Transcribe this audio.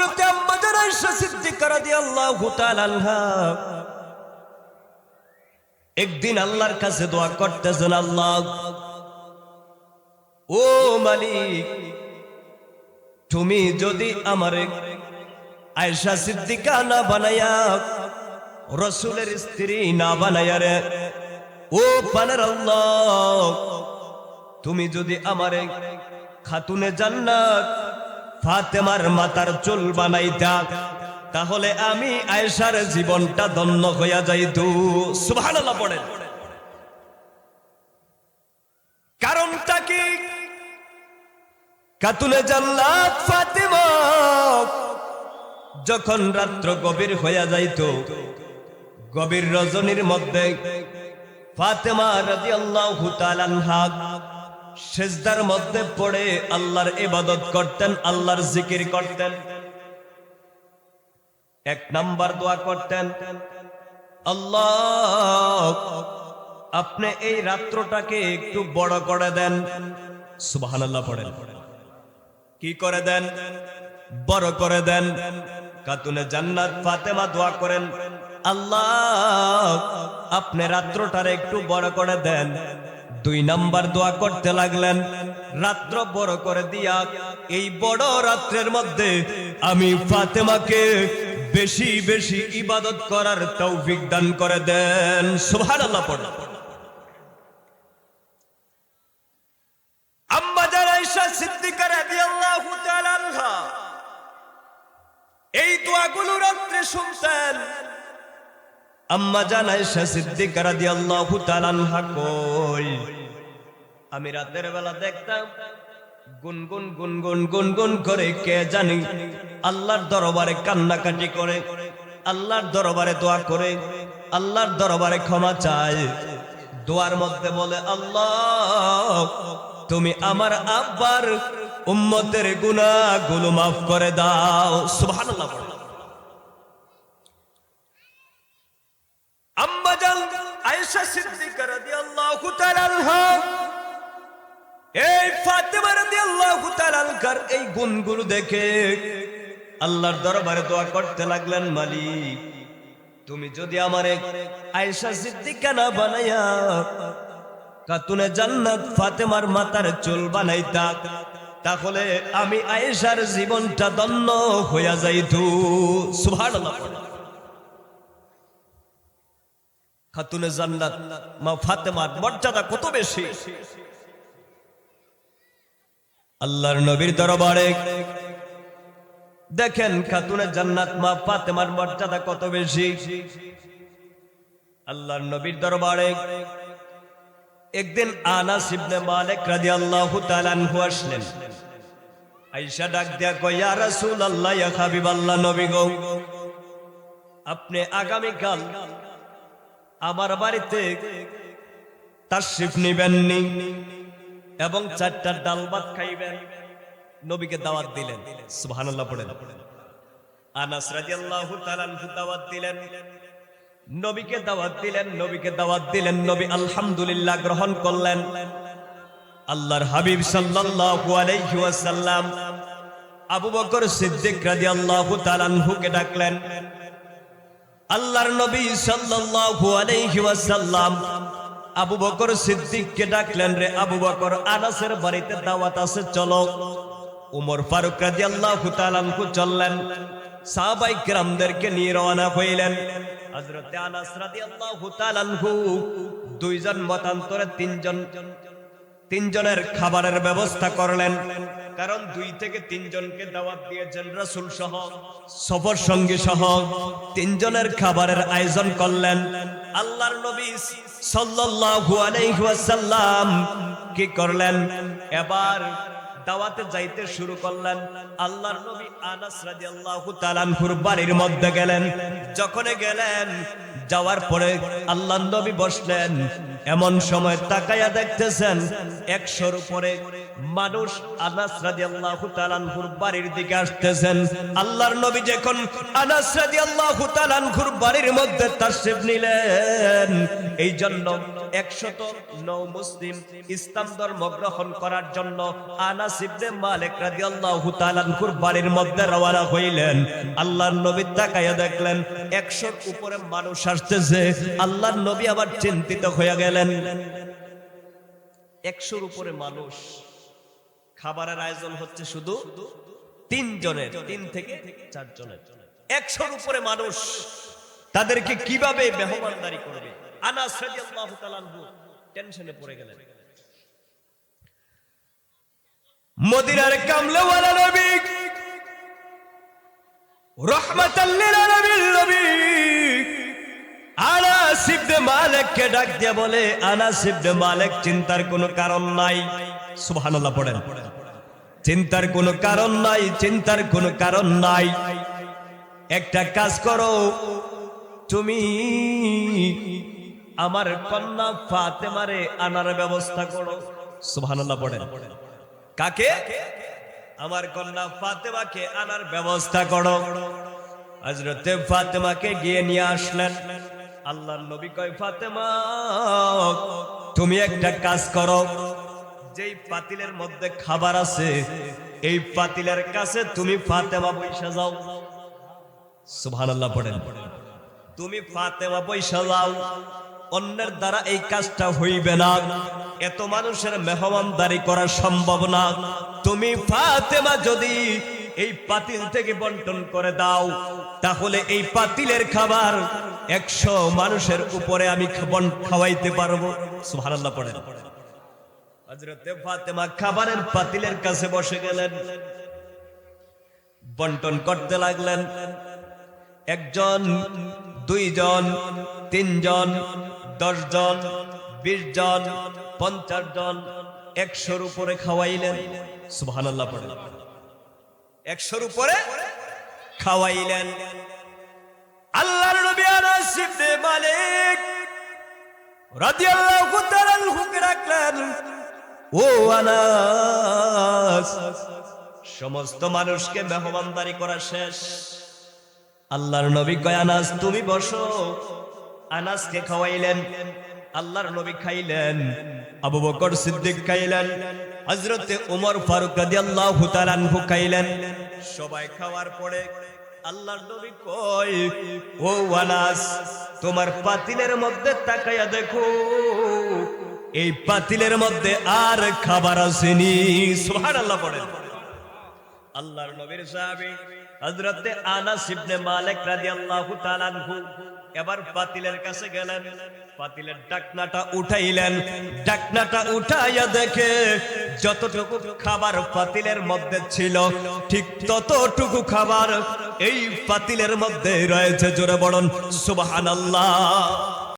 হজরতে আম্মাজান আয়েশা সিদ্দিকা রাদিয়াল্লাহু তাআলা একদিন আল্লাহর কাছে দোয়া করতেছেন, আল্লাহ, ও মালিক, তুমি যদি আমারে আয়েশা সিদ্দিকা না বানায়া, রসুলের স্ত্রী না বানায়া রে, ও পানার আল্লাহ, তুমি যদি আমারে খাতুনে জান্নাত ফাতেমার মাতার চুল বানাইতা। তাহলে আমি আয়েশার জীবনটা ধন্য হইয়া যাইতু। সুবহানাল্লাহ পড়েন। কারণটা কি? কাতুনে জান্নাত ফাতেমা যখন রাত্র গভীর হইয়া যাইত, গভীর রজনীর মধ্যে ফাতেমা তাআলা আনহা সেজদার মধ্যে পড়ে আল্লাহর ইবাদত করতেন, আল্লাহর জিকির করতেন। এক নাম্বার দোয়া করতেন, আল্লাহ, আপনি এই রাত্রটাকে একটু বড় করে দেন। সুবহানাল্লাহ পড়েন। কি করে দেন? বড় করে দেন। কাতুনে জান্নাত ফাতেমা দোয়া করেন, আল্লাহ, আপনি রাত্রটার একটু বড় করে দেন। দুই নাম্বার দোয়া করতে লাগলেন। রাত্র বড় করে দিয়া এই বড় রাত্রের মধ্যে আমি ফাতেমাকে বেশি বেশি ইবাদত করার তৌফিক দান করে দেন। রাদিয়াল্লাহু তাআলা আনহা, এই দোয়াগুলো রাত্রে শুনতেন। আম্মা জান আয়েশা সিদ্দিকা রাদিয়াল্লাহু তাআলা আনহা কই, আমি রাতের বেলা দেখতাম গুনগুন গুনগুন গুনগুন করে কে জানি আল্লাহর দরবারে কান্নাকাটি করে, আল্লাহর দরবারে দোয়া করে, আল্লাহর দরবারে ক্ষমা চায়। দোয়ার মধ্যে বলে, আল্লাহ, তুমি আমার আব্বার উম্মতের গুনাহগুলো মাফ করে দাও। সুবহানাল্লাহ বলে। আম্মা জান আয়েশা এই ফাতেমা এই গুণগুলো দেখে আল্লাহর দরবারে দোয়া করতে লাগলেন, মালিক, তুমি যদি আমারে আয়েশা সিদ্দিকা না বানাইয়া কাতুনে জান্নাত ফাতেমার মাতার চুল বানাইতা, তাহলে আমি আয়েশার জীবনটা দন্ন হইয়া যাইতু সুবহানাল্লাহ। খাতুনে জান্নাত, মা ফাতেমার মর্যাদা কত বেশি? আল্লাহর নবীর দরবারে দেখেন খাতুনে জান্নাত, মা ফাতেমার মর্যাদা কত বেশি? আল্লাহর নবীর দরবারে একদিন আনাস ইবনে মালিক রাদিয়াল্লাহু তাআলা আনহু আসলেন। আয়েশা ডাক দিয়া কয়, ইয়া রাসূলুল্লাহ, ইয়া হাবিবাল্লাহ নবী গো, আপনি আগামী কাল আমার বাড়িতে তাশরিফ নিবেননি এবং চারটার ডাল ভাত খাইবেন। নবীকে দাওয়াত দিলেন। সুবহানাল্লাহ পড়েন। আনাস রাদিয়াল্লাহু তাআলা দাওয়াত দিলেন। নবীকে দাওয়াত দিলেন, নবীকে দাওয়াত দিলেন, নবী আলহামদুলিল্লাহ গ্রহণ করলেন। আল্লাহর হাবিব সাল্লাল্লাহু আলাইহি ওয়াসাল্লাম আবু বকর সিদ্দিক রাদিয়াল্লাহু তাআলা আনহুকে ডাকলেন। আল্লাহর নবী সাল্লাল্লাহু আলাইহি ওয়াসাল্লাম আবু বকর সিদ্দিককে ডাকলেন রে আবু বকর, আনাসের বাড়িতে দাওয়াত আছে, চলো। উমর ফারুক রাদিয়াল্লাহু তাআলা আনহু চললেন। সাহাবাই কিরামদেরকে নিয়ে রওনা হইলেন। হযরতে আনাস রাদিয়াল্লাহু তাআলা আনহু, দুইজন মতান্তরে তিনজন, তিনজনের খাবারের ব্যবস্থা করলেন। কারণ দুই থেকে তিনজনকে দাওয়াত দিয়েছেন রাসূল সহ, সফর সঙ্গী সহ, তিনজনের খাবারের আয়োজন করলেন। আল্লাহর নবী সাল্লাল্লাহু আলাইহি ওয়াসাল্লাম কি করলেন? এবার দাওয়াতে যাইতে শুরু করলেন। আল্লাহর নবী আনাস রাদিয়াল্লাহু তাআলা আনহুর বাড়ির মধ্যে গেলেন। যখনই গেলেন, যাওয়ার পরে আল্লাহ নবী বসলেন। এমন সময় তাকায়া দেখতেছেন, একশোর উপরে মানুষ আনাস রাদিয়াল্লাহু তাআলা আনহুর বাড়ির দিকে আসতেছেন। আল্লাহর নবী যখন আনাস রাদিয়াল্লাহু তাআলা আনহুর বাড়ির মধ্যে তাশরিফ নিলেন এই জন্য একশত নৌ মুসলিম ইসলাম ধর্ম গ্রহণ করার জন্য আনাস মালিক বাড়ির মধ্যে হইলেন। আল্লাহর নবী তাকায়া দেখলেন, একশোর উপরে মানুষ আসতেছে। আল্লাহর নবী আবার চিন্তিত হয়ে গেলেন। একশোর উপরে মানুষ খাবারের আয়োজন হচ্ছে শুধু তিন জনের তিন থেকে চার জনের একশোর উপরে মানুষ তাদেরকে কীভাবে মেহমানদারি করবে? আনাস রাদিয়াল্লাহু তাআলা টেনশনে পড়ে গেলেন। মদিনার কামলাওয়ালা নবী রহমাতাল লিল আলামিন নবী আনাস ইবনে মালিককে ডাক দিয়ে বলে আনাস ইবনে মালিক চিন্তার কোনো কারণ নাই। সুবহানাল্লাহ পড়েন। চিন্তার কোনো কারণ নাই, চিন্তার কোনো কারণ নাই। একটা কাজ করো, তুমি আমার কন্যা ফাতেমারে আনার ব্যবস্থা করো। সুবহানাল্লাহ পড়েন। কাকে? আমার কন্যা ফাতেমাকে আনার ব্যবস্থা করো। হযরতে ফাতেমাকে গিয়ে নিয়ে আসলেন। আল্লাহর নবী কয়, ফাতেমা, তুমি একটা কাজ করো। যেই পাতিলের মধ্যে খাবার আছে, এই পাতিলের কাছে তুমি ফাতেমা বৈশা যাও। সুবহানাল্লাহ পড়েন। তুমি ফাতেমা বৈশা যাও, অন্যের দ্বারা এই কাজটা হইবে না। এত মানুষের মেহমানদারি করা সম্ভব না। তুমি ফাতেমা যদি এই পাতিল থেকে বন্টন করে দাও, তাহলে এই পাতিলের খাবার একশো মানুষের উপরে আমি খাওয়াইতে পারব। সুবহানাল্লাহ পড়েন। হযরতে ফাতেমা খাবারের পাতিলের কাছে বসে গেলেন। বন্টন করতে লাগলেন। একজন, দুইজন, তিনজন, দশজন বিশ জন পঞ্চাশ জন একশোর উপরে খাওয়াইলেন। পড়ে। একশোর উপরে খাওয়াইলেন। আল্লাহর নবী আনাস ইবনে মালিক রাখলেন। ও আনাস, সমস্ত মানুষকে মেহমানদারি করা শেষ। আল্লাহর নবী কয়, আনাস, তুমি বসো। আনাসকে খাওয়াইলেন, আল্লাহর নবী খাইলেন, আবু বকর সিদ্দিক খাইলেন, হযরতে ওমর ফারুক রাদিয়াল্লাহু তাআলা আনহু খাইলেন। সবাই খাওয়ার পরে আল্লাহর নবী কয়, ও আনাস, তোমার পাতিলের মধ্যে তাকায়া দেখো। এই পাতিলের মধ্যে আর খাবার আসেনি। সুবহানাল্লাহ পড়েন আল্লাহর নবীর সাহাবী হযরতে আনাস ইবনে মালিক রাদিয়াল্লাহু তাআলা আনহু এবার পাতিলের কাছে গেলেন। পাতিলের ডাকনাটা উঠাইলেন। ডাকনাটা উঠাইয়া দেখে যতটুকু খাবার পাতিলের মধ্যে ছিল, ঠিক ততটুকু খাবার এই পাতিলের মধ্যে রয়েছে। জোরে বলুন, সুবহানাল্লাহ।